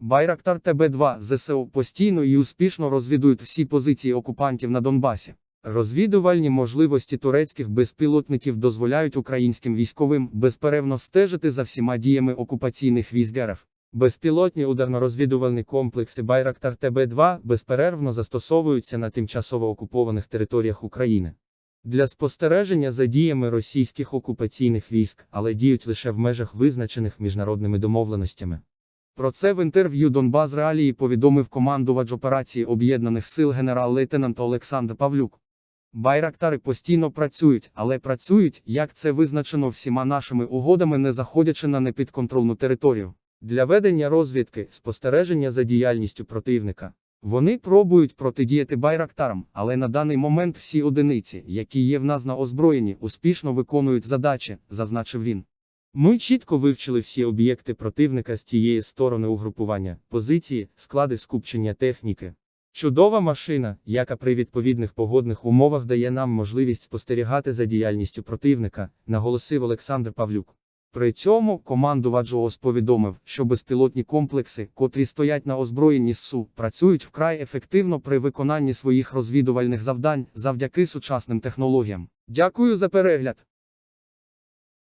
Байрактар ТБ-2 ЗСУ постійно і успішно розвідують всі позиції окупантів на Донбасі. Розвідувальні можливості турецьких безпілотників дозволяють українським військовим безперервно стежити за всіма діями окупаційних військ РФ. Безпілотні ударно-розвідувальні комплекси Байрактар ТБ-2 безперервно застосовуються на тимчасово окупованих територіях України. Для спостереження за діями російських окупаційних військ, але діють лише в межах визначених міжнародними домовленостями. Про це в інтерв'ю Донбас Реалії повідомив командувач операції Об'єднаних сил генерал-лейтенант Олександр Павлюк. Байрактари постійно працюють, але працюють, як це визначено всіма нашими угодами, не заходячи на непідконтрольну територію. Для ведення розвідки, спостереження за діяльністю противника. Вони пробують протидіяти байрактарам, але на даний момент всі одиниці, які є в нас на озброєнні, успішно виконують задачі, зазначив він. Ми чітко вивчили всі об'єкти противника з тієї сторони угрупування, позиції, склади скупчення техніки. Чудова машина, яка при відповідних погодних умовах дає нам можливість спостерігати за діяльністю противника, наголосив Олександр Павлюк. При цьому командувач ООС повідомив, що безпілотні комплекси, котрі стоять на озброєнні СУ, працюють вкрай ефективно при виконанні своїх розвідувальних завдань завдяки сучасним технологіям. Дякую за перегляд!